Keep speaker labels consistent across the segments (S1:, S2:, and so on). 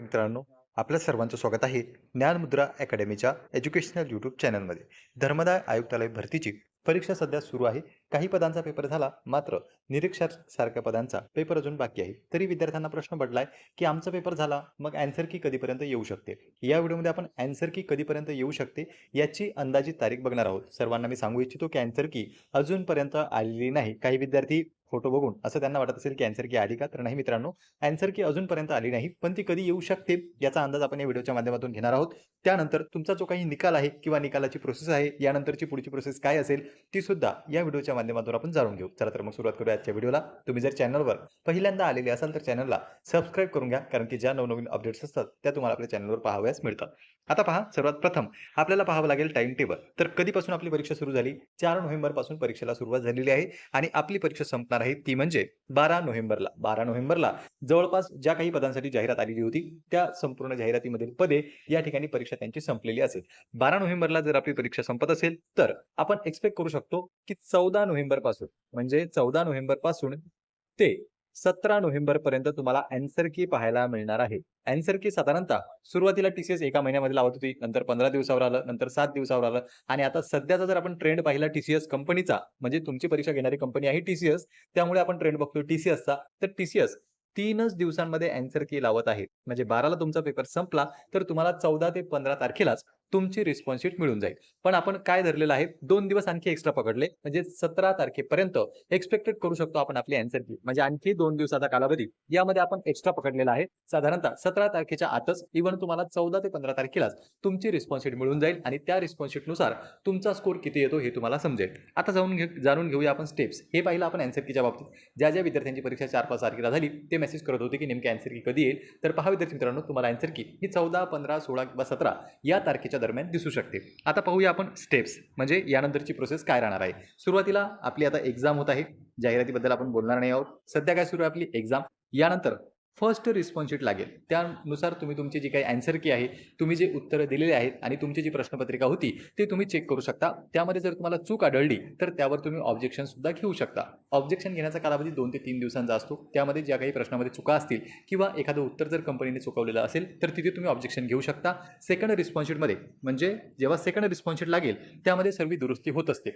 S1: मित्रांनो आपल्या सर्वांचं स्वागत आहे ज्ञानमुद्रा अकॅडमीच्या एज्युकेशनल यूट्यूब चॅनलमध्ये. धर्मदाय आयुक्तालय भरतीची परीक्षा सध्या सुरू आहे. काही पदांचा पेपर झाला मात्र निरीक्षक सारख्या पदांचा पेपर अजून बाकी आहे. तरी विद्यार्थ्यांना प्रश्न पडलाय की आमचा पेपर झाला मग अँसर की कधीपर्यंत येऊ शकते? या व्हिडिओमध्ये आपण अँसर की कधीपर्यंत येऊ शकते याची अंदाजित तारीख बघणार आहोत. सर्वांना मी सांगू इच्छितो की अँसर की अजूनपर्यंत आलेली नाही. काही विद्यार्थी फोटो बघून. असं त्यांना वाटत असेल की अँसर की आली का? तर नाही मित्रांनो अँसर की अजूनपर्यंत आली नाही पण ती कधी येऊ शकते याचा अंदाज आपण या व्हिडिओच्या माध्यमातून घेणार आहोत. त्यानंतर तुमचा जो काही निकाल आहे किंवा निकालाची प्रोसेस आहे यानंतरची पुढची प्रोसेस काय असेल ती सुद्धा या व्हिडिओच्या माध्यमातून आपण जाणून घेऊ. चला तर मग सुरुवात करूया आजच्या व्हिडिओला. तुम्ही जर चॅनलवर पहिल्यांदा आलेले असाल तर चॅनलला सबस्क्राईब करून घ्या कारण की ज्या नवनवीन अपडेट्स असतात त्या तुम्हाला आपल्या चॅनलवर पाहाव्यास मिळतात. आता पहा सर्वात प्रथम आपल्याला पाहावं लागेल टाइम टेबल तर कधीपासून आपली परीक्षा सुरू झाली? चार नोव्हेंबरपासून परीक्षेला सुरुवात झालेली आहे आणि आपली परीक्षा संपणार आहे ती म्हणजे बारा नोव्हेंबरला. बारा नोव्हेंबरला जवळपास ज्या काही पदांसाठी जाहिरात आलेली होती त्या संपूर्ण जाहिरातीमधील पदे या ठिकाणी परीक्षा त्यांची संपलेली असेल. बारा नोव्हेंबरला जर आपली परीक्षा संपत असेल तर आपण एक्सपेक्ट करू शकतो की चौदा नोव्हेंबरपासून म्हणजे चौदा नोव्हेंबरपासून ते सतरा नोव्हेंबर पर्यंत तुम्हाला अँसर की पाहायला मिळणार आहे. अँसर की साधारणतः सुरुवातीला टीसीएस एका महिन्यामध्ये लावत होती नंतर पंधरा दिवसावर आलं नंतर सात दिवसावर आलं. आणि आता सध्याचा जर आपण ट्रेंड पाहिला टीसीएस कंपनीचा म्हणजे तुमची परीक्षा घेणारी कंपनी आहे टीसीएस त्यामुळे आपण ट्रेंड बघतो टीसीएसचा तर टीसीएस तीनच दिवसांमध्ये अँसर की लावत आहे. म्हणजे बाराला तुमचा पेपर संपला तर तुम्हाला चौदा ते पंधरा तारखेलाच तुमची रिस्पॉन्स शीट मिळून जाईल. पण आपण काय धरलेलं आहे? दोन दिवस आणखी एक्स्ट्रा पकडले. म्हणजे सतरा तारखेपर्यंत एक्सपेक्टेड करू शकतो आपण आपली अँसर की म्हणजे आणखी दोन दिवसाचा कालावधी. यामध्ये आपण एक्स्ट्रा पकडलेला आहे. साधारणतः सतरा तारखेच्या आतच इव्हन तुम्हाला चौदा ते पंधरा तारखेलाच तुमची रिस्पॉन्स शीट मिळून जाईल आणि त्या रिस्पॉन्स शीटनुसार तुमचा स्कोर किती येतो हे तुम्हाला समजेल. आता जाऊन घे जाणून घेऊया आपण स्टेप्स हे पाहिलं आपण अँसर कीच्या बाबतीत. ज्या ज्या विद्यार्थ्यांची परीक्षा चार पाच तारखेला झाली ते मेसेज करत होते की नेमकी अँसर की कधी येईल? तर पहा विद्यार्थी मित्रांनो तुम्हाला अँसर की ही चौदा पंधरा सोळा किंवा सतरा या तारखेच्या दरम्यान दिसू शकते. आता पाहूया आपण स्टेप्स म्हणजे यानंतरची प्रोसेस काय राहणार आहे. सुरुवातीला आपली आता एक्झाम होत आहे. जाहिरातीबद्दल आपण बोलणार नाही आहोत. सध्या काय सुरू आहे आपली एक्झाम यानंतर फर्स्ट रिस्पॉन्स शीट लागेल. त्यानुसार तुम्ही तुमची जी काही अँसर की आहे तुम्ही जे उत्तरं दिलेले आहेत आणि तुमची जी प्रश्नपत्रिका होती ते तुम्ही चेक करू शकता. त्यामध्ये जर तुम्हाला चूक आढळली तर त्यावर तुम्ही ऑब्जेक्शन सुद्धा घेऊ शकता. ऑब्जेक्शन घेण्याचा कालावधी दोन ते तीन दिवसांचा असतो. त्यामध्ये ज्या काही प्रश्नामध्ये चुका असतील किंवा एखादं उत्तर जर कंपनीने चुकवलेलं असेल तर तिथे तुम्ही ऑब्जेक्शन घेऊ शकता. सेकंड रिस्पॉन्स शीटमध्ये म्हणजे जेव्हा सेकंड रिस्पॉन्स शीट लागेल त्यामध्ये सर्व दुरुस्ती होत असते.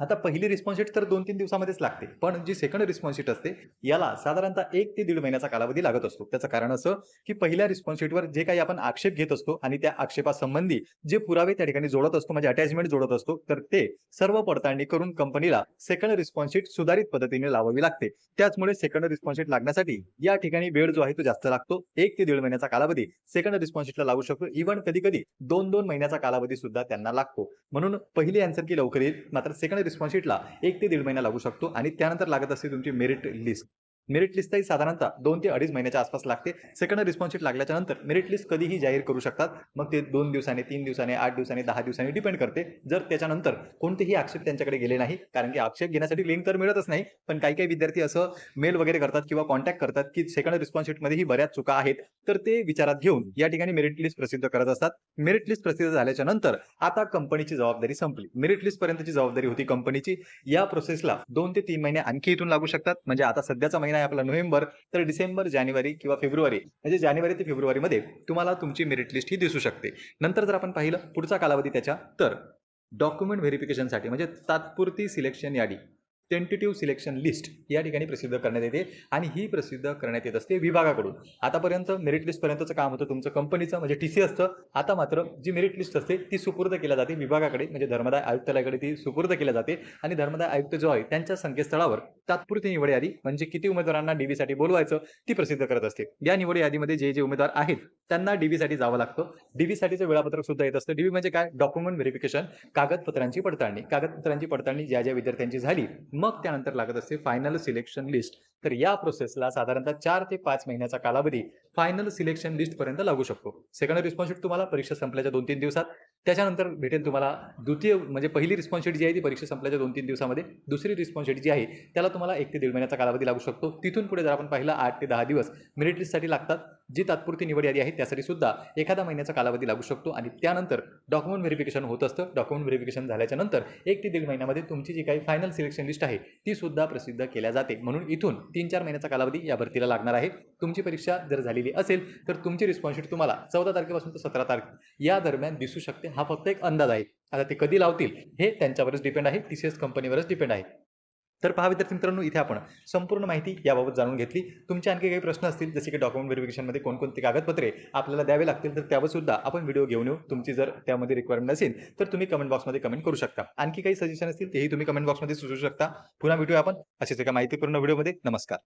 S1: आता पहिली रिस्पॉन्स शीट तर दोन तीन दिवसामध्येच लागते. पण जी सेकंड रिस्पॉन्स शीट असते याला साधारणतः एक ते दीड महिन्याचा कालावधी लागत असतो. त्याचं कारण असं की पहिल्या रिस्पॉन्स शीटवर जे काही आपण आक्षेप घेत असतो आणि त्या आक्षेपासंबंधी जे पुरावे त्या ठिकाणी जोडत असतो म्हणजे अटॅचमेंट जोडत असतो तर ते सर्व पडताळणी करून कंपनीला सेकंड रिस्पॉन्स शीट सुधारित पद्धतीने लावावी लागते. त्याचमुळे सेकंड रिस्पॉन्स शीट लागण्यासाठी या ठिकाणी वेळ जो आहे तो जास्त लागतो. एक ते दीड महिन्याचा कालावधी सेकंड रिस्पॉन्स शीटला लागू शकतो. इव्हन कधी कधी दोन दोन महिन्याचा कालावधी सुद्धा त्यांना लागतो. म्हणून पहिली अँसर की लवकर येईल. मात्र सेकंड रिस्पॉन्स शीटला एक ते दीड महिना लागू शकतो आणि त्यानंतर लागत असते तुमची मेरिट लिस्ट मेरिट लिस्ट ही साधारणतः दोन ते अडीच महिन्याच्या आसपास लागते. सेकंड रिस्पॉन्सशीट लागल्याच्या नंतर मेरिट लिस्ट कधीही जाहीर करू शकतात. मग ते दोन दिवसाने तीन दिवसाने आठ दिवसाने दहा दिवसांनी डिपेंड करते. जर त्याच्यानंतर कोणतेही आक्षेप त्यांच्याकडे गेले नाही कारण की आक्षेप घेण्यासाठी लिंक तर मिळतच नाही पण काही काही विद्यार्थी असं मेल वगैरे करतात किंवा कॉन्टॅक्ट करतात की सेकंड रिस्पॉन्स ही बऱ्याच चुका आहेत. तर ते विचारात घेऊन या ठिकाणी मेरिट लिस्ट प्रसिद्ध करत असतात. मेरिट लिस्ट प्रसिद्ध झाल्याच्यानंतर आता कंपनीची जबाबदारी संपली. मेरिट लिस्ट पर्यंतची जबाबदारी होती कंपनीची या प्रोसेसला दोन ते तीन महिने आणखी इथून लागू शकतात. म्हणजे आता सध्याचा महिना आहे आपला नोव्हेंबर तर डिसेंबर जानेवारी किंवा फेब्रुवारी म्हणजे जानेवारी ते फेब्रुवारीमध्ये तुम्हाला तुमची मेरिट लिस्ट ही दिसू शकते. नंतर जर आपण पाहिलं पुढचा कालावधी त्याच्या तर डॉक्युमेंट व्हेरिफिकेशनसाठी म्हणजे तात्पुरती सिलेक्शन यादी. टेंटेटिव्ह सिलेक्शन लिस्ट या ठिकाणी प्रसिद्ध करण्यात येते. आणि ही प्रसिद्ध करण्यात येत असते विभागाकडून. आतापर्यंत मेरिट लिस्टपर्यंतचं काम होतं तुमचं कंपनीचं म्हणजे टी सी असतं. आता मात्र जी मेरिट लिस्ट असते ती सुपूर्द केल्या जाते विभागाकडे म्हणजे धर्मदाय आयुक्तालयाकडे ती सुपूर्द केल्या जाते. आणि धर्मदाय आयुक्त जो आहे त्यांच्या संकेतस्थळावर तात्पुरती निवड यादी म्हणजे किती उमेदवारांना डीबीसाठी बोलवायचं ती प्रसिद्ध करत असते. या निवड यादीमध्ये जे जे उमेदवार आहेत त्यांना डीबीसाठी जावं लागतं. डीबीसाठीचं वेळापत्रक सुद्धा येत असतं. डीबी म्हणजे काय? डॉक्युमेंट व्हेरिफिकेशन कागदपत्रांची पडताळणी. कागदपत्रांची पडताळणी ज्या ज्या विद्यार्थ्यांची झाली मग त्यानंतर लागत असते फायनल सिलेक्शन लिस्ट तर या प्रोसेसला साधारणतः चार ते पाच महिन्याचा कालावधी फायनल सिलेक्शन लिस्ट पर्यंत लागू शकतो. सेकंड रिस्पॉन्स शीट तुम्हाला परीक्षा संपल्याच्या दोन तीन दिवसात त्याच्यानंतर भेटेल तुम्हाला द्वितीय म्हणजे पहिली रिस्पॉन्स शीट जी आहे ती परीक्षा संपल्याच्या दोन तीन दिवसामध्ये दुसरी रिस्पॉन्स शीट जी आहे त्याला तुम्हाला एक ते दीड महिन्याचा कालावधी लागू शकतो. तिथून पुढे जर आपण पाहिलं आठ ते दहा दिवस मेरिट लिस्टसाठी लागतात. जी तात्पुरती निवड यादी आहे त्यासाठी सुद्धा एखादा महिन्याचा कालावधी लागू शकतो आणि त्यानंतर डॉक्युमेंट व्हेरिफिकेशन होत असतं. डॉक्युमेंट व्हेरिफिकेशन झाल्याच्यानंतर एक ते दीड महिन्यामध्ये तुमची जी काही फायनल सिलेक्शन लिस्ट आहे ती सुद्धा प्रसिद्ध केल्या जाते. म्हणून इथून तीन चार महिन्याचा कालावधी या भरतीला लागणार आहे. तुमची परीक्षा जर झाली झालेली असेल तर तुमची रिस्पॉन्सिबिलिटी तुम्हाला चौदा तारखेपासून तर सतरा तारखे या दरम्यान दिसू शकते. हा फक्त एक अंदाज आहे. आता ते कधी लावतील हे त्यांच्यावरच डिपेंड आहे. टी सी एस कंपनीवरच डिपेंड आहे. तर पहा विद्यार्थी मित्रांनो इथे आपण संपूर्ण माहिती याबाबत जाणून घेतली. तुमचे आणखी काही प्रश्न असतील जसे की डॉक्युमेंट व्हेरिफिकेशनमध्ये कोणकोणती कागदपत्रे आपल्याला द्यावे लागतील तर त्यावर सुद्धा आपण व्हिडिओ घेऊन येऊ. तुमची जर त्यामध्ये रिक्वायरमेंट असेल तर तुम्ही कमेंट बॉक्समध्ये कमेंट करू शकता. आणखी काही सजेशन असतील तेही तुम्ही कमेंट बॉक्समध्ये सुचवू शकता. पुन्हा भेटूया आपण असेच एका माहितीपूर्ण व्हिडिओमध्ये नमस्कार.